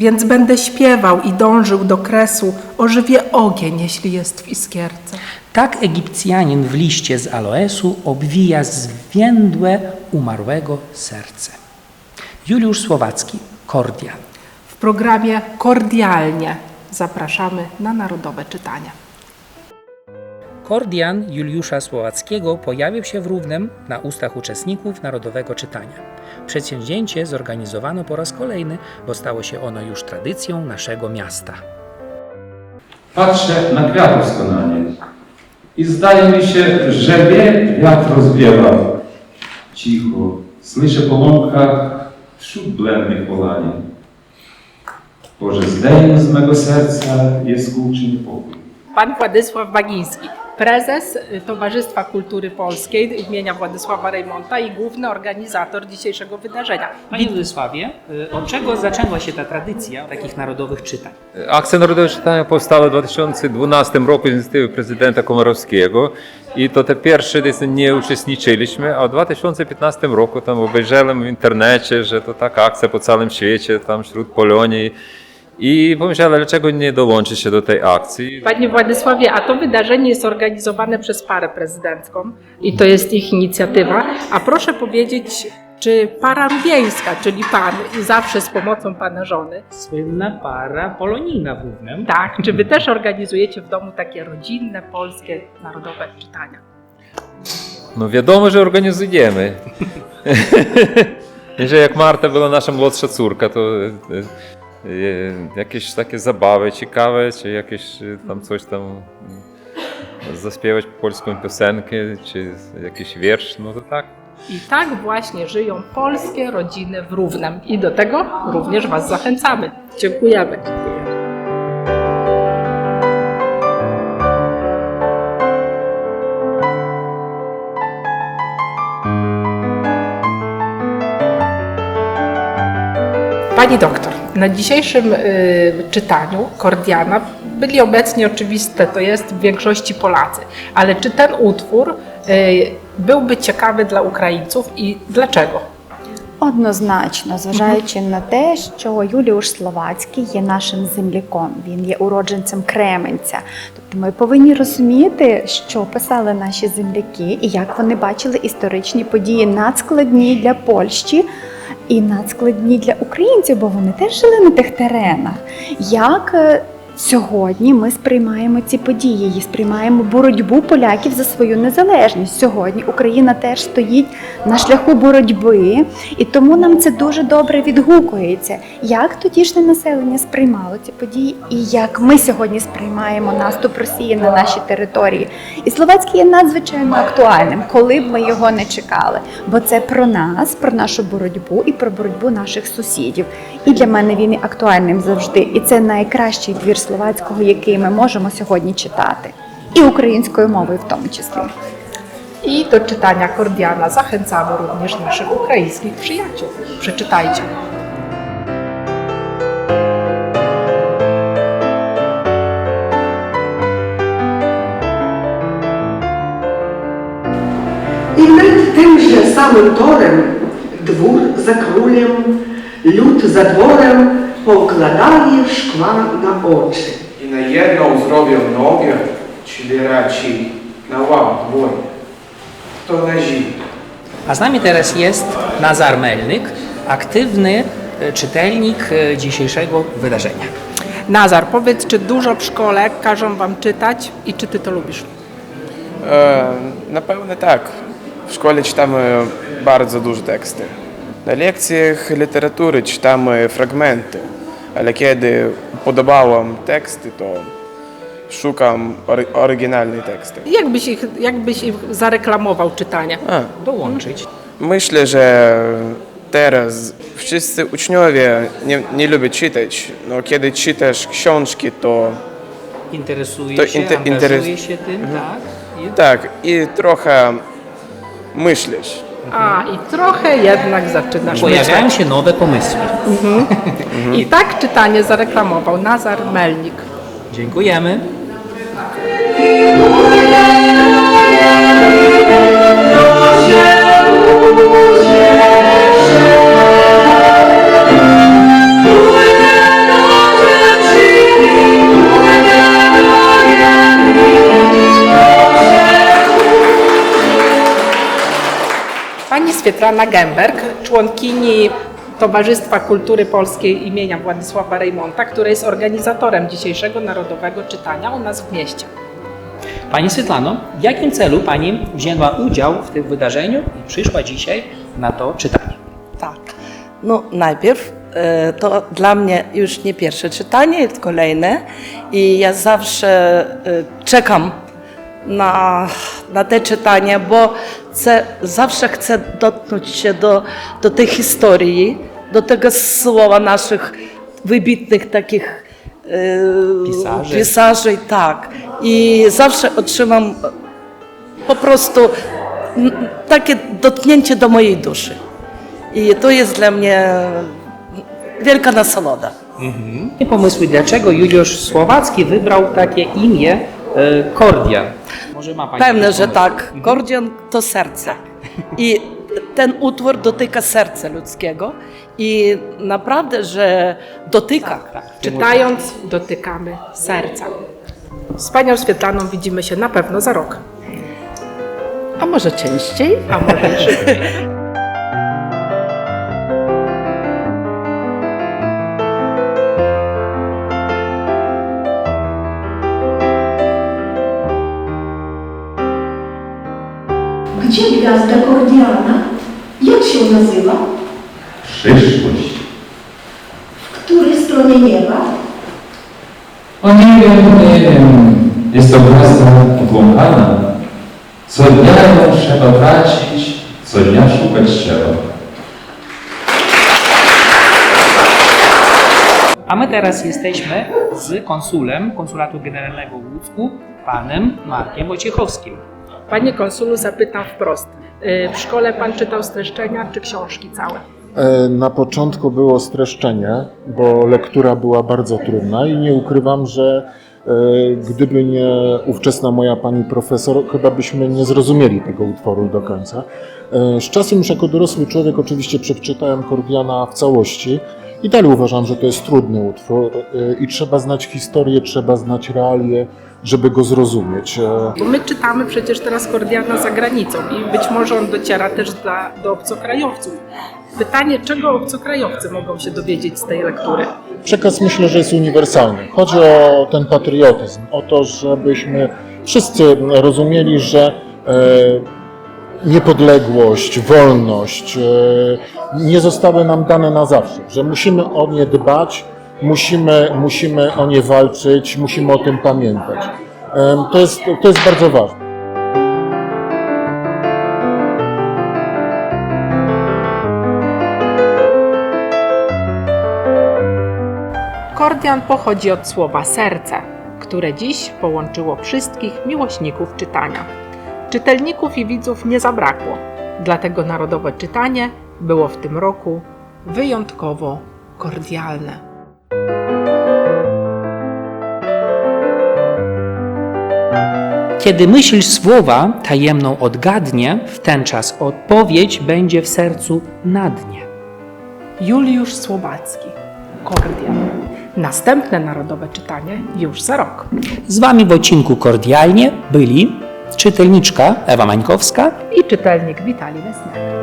Więc będę śpiewał i dążył do kresu, ożywię ogień, jeśli jest w iskierce. Tak Egipcjanin w liście z aloesu obwija zwiędłe umarłego serce. Juliusz Słowacki, Kordian. W programie Kordialnie zapraszamy na narodowe czytania. Kordian Juliusza Słowackiego pojawił się w Równem na ustach uczestników Narodowego Czytania. Przedsięwzięcie zorganizowano po raz kolejny, bo stało się ono już tradycją naszego miasta. Patrzę na kwiatowskonanie i zdaje mi się, że wie wiatr rozwiewa. Cicho, słyszę po łąkach wśród błędnych polanie. Boże, zdejmij z mego serca jaskółczy niepokój. Pan Władysław Bagiński, prezes Towarzystwa Kultury Polskiej imienia Władysława Rejmonta i główny organizator dzisiejszego wydarzenia. Panie Władysławie, y, od czego zaczęła się ta tradycja takich narodowych czytań? Akcja Narodowe Czytania powstała w 2012 roku z inicjatywy prezydenta Komorowskiego i to te pierwsze edycje nie uczestniczyliśmy, a w 2015 roku tam obejrzałem w internecie, że to taka akcja po całym świecie, tam wśród Polonii i pomyślałem, dlaczego nie dołączyć się do tej akcji. Panie Władysławie, a to wydarzenie jest organizowane przez parę prezydencką i to jest ich inicjatywa. A proszę powiedzieć, czy para rówieńska, czyli pan i zawsze z pomocą pana żony, Słynna para polonijna w Równem. tak, czy wy też organizujecie w domu takie rodzinne, polskie, narodowe czytania? No wiadomo, że organizujemy. że jak Marta była nasza młodsza córka, to e, jakieś takie zabawy ciekawe, czy jakieś e, tam coś tam mm, zaśpiewać polską piosenkę, czy jakiś wiersz, no to tak. I tak właśnie żyją polskie rodziny w Równem. I do tego również was zachęcamy. Dziękujemy. Pani doktor, na dzisiejszym y, czytaniu Kordiana byli obecni oczywiste, to jest w większości Polacy. Ale czy ten utwór y, byłby ciekawy dla Українців і dlaczego? Однозначно, зважаючи на те, що Юліуш Словацький є нашим земляком, він є уродженцем Кременця. Тобто ми повинні розуміти, що писали наші земляки і як вони бачили історичні події надскладні для Польщі І надскладні для українців, бо вони теж жили на тих теренах. Як е, Сьогодні ми сприймаємо ці події, і сприймаємо боротьбу поляків за свою незалежність. Сьогодні Україна теж стоїть на шляху боротьби, і тому нам це дуже добре відгукується. Як тодішнє населення сприймало ці події, і як ми сьогодні сприймаємо наступ Росії на наші території. І Словацький є надзвичайно актуальним, коли б ми його не чекали. Бо це про нас, про нашу боротьбу і про боротьбу наших сусідів. І для мене він є актуальним завжди. І це найкращий твір словацького, який ми можемо сьогодні читати, і українською мовою в тому числі. I do czytania Kordiana zachęcamy również naszych ukraińskich przyjaciół. Przeczytajcie. I nad tymże samym torem, dwór za królem, lud za dworem, pokładali szkła na oczy. І наєднав зробив ноги, чи речі на вам двоє. То ножі. A z nami teraz jest Nazar Melnyk, aktywny e, czytelnik e, dzisiejszego wydarzenia. Nazar, powiedz, czy dużo w szkole każą wam czytać i czy ty to lubisz? Е, напевне, так. В школі читаємо bardzo дуже тексти. На лекціях літератури читаємо фрагменти, ale kiedy podobałem teksty, to szukam ory oryginalnych tekstów. Jak byś, ich, jak byś ich zareklamował czytania? A. Dołączyć. Myślę, że teraz wszyscy uczniowie nie, nie lubią czytać. No, kiedy czytasz książki, to... Interesuje to się, się tym, mhm. tak? I... Tak, i trochę myślisz. A, i trochę jednak zaczynasz pojawiają myśleć. się nowe pomysły. I tak czytanie zareklamował Nazar Melnik. Dziękujemy. Swietlana Gemberg, członkini Towarzystwa Kultury Polskiej imienia Władysława Reymonta, które jest organizatorem dzisiejszego Narodowego Czytania u nas w mieście. Pani Svetlano, w jakim celu Pani wzięła udział w tym wydarzeniu i przyszła dzisiaj na to czytanie? Tak. No najpierw e, to dla mnie już nie pierwsze czytanie, jest kolejne i ja zawsze e, czekam na, na te czytanie, bo chcę, zawsze chcę dotknąć się do, do tej historii, do tego słowa naszych wybitnych takich e, Pisarzy. pisarzy, tak. I zawsze otrzymam po prostu takie dotknięcie do mojej duszy. I to jest dla mnie wielka nasoloda. I pomysły, dlaczego Juliusz Słowacki wybrał takie imię Kordian? Może ma Pani Pewne, że tak. Kordion to serce. I ten utwór dotyka serca ludzkiego i naprawdę, że dotyka. Tak, Czytając, dotykamy serca. Z Panią Świetlaną widzimy się na pewno za rok, A może częściej? a może Gdzie gwiazda Kordiana? Jak się nazywa? Przyszłość. W której stronie nieba? O nie wiem, nie wiem. Jest to gwiazda obłąkana. Co dnia ją trzeba tracić, co dnia szukać trzeba. A my teraz jesteśmy z konsulem Konsulatu Generalnego w Łódzku, panem Markiem Wojciechowskim. Panie konsulu, zapytam wprost. Y, W szkole Pan czytał streszczenia czy książki całe? E, Na początku było streszczenie, bo lektura była bardzo trudna i nie ukrywam, że e, gdyby nie ówczesna moja pani profesor, chyba byśmy nie zrozumieli tego utworu do końca. E, Z czasem już jako dorosły człowiek oczywiście przeczytałem Kordiana w całości i dalej uważam, że to jest trudny utwór e, i trzeba znać historię, trzeba znać realie, żeby go zrozumieć. E, Bo my czytamy przecież teraz Kordiana za granicą i być może on dociera też dla, do obcokrajowców. Pytanie, czego obcokrajowcy mogą się dowiedzieć z tej lektury? Przekaz myślę, że jest uniwersalny. Chodzi o ten patriotyzm, o to, żebyśmy wszyscy rozumieli, że e, niepodległość, wolność e, nie zostały nam dane na zawsze, że musimy o nie dbać, musimy, musimy o nie walczyć, musimy o tym pamiętać. E, to, jest, to jest bardzo ważne. Kordian pochodzi od słowa serce, które dziś połączyło wszystkich miłośników czytania. Czytelników i widzów nie zabrakło, dlatego narodowe czytanie było w tym roku wyjątkowo kordialne. Kiedy myśl słowa tajemną odgadnie, w ten czas odpowiedź będzie w sercu na dnie. Juliusz Słowacki, Kordian. Następne narodowe czytanie już za rok. Z Wami w odcinku kordialnie byli czytelniczka Ewa Mańkowska I czytelnik Witali Lesniak.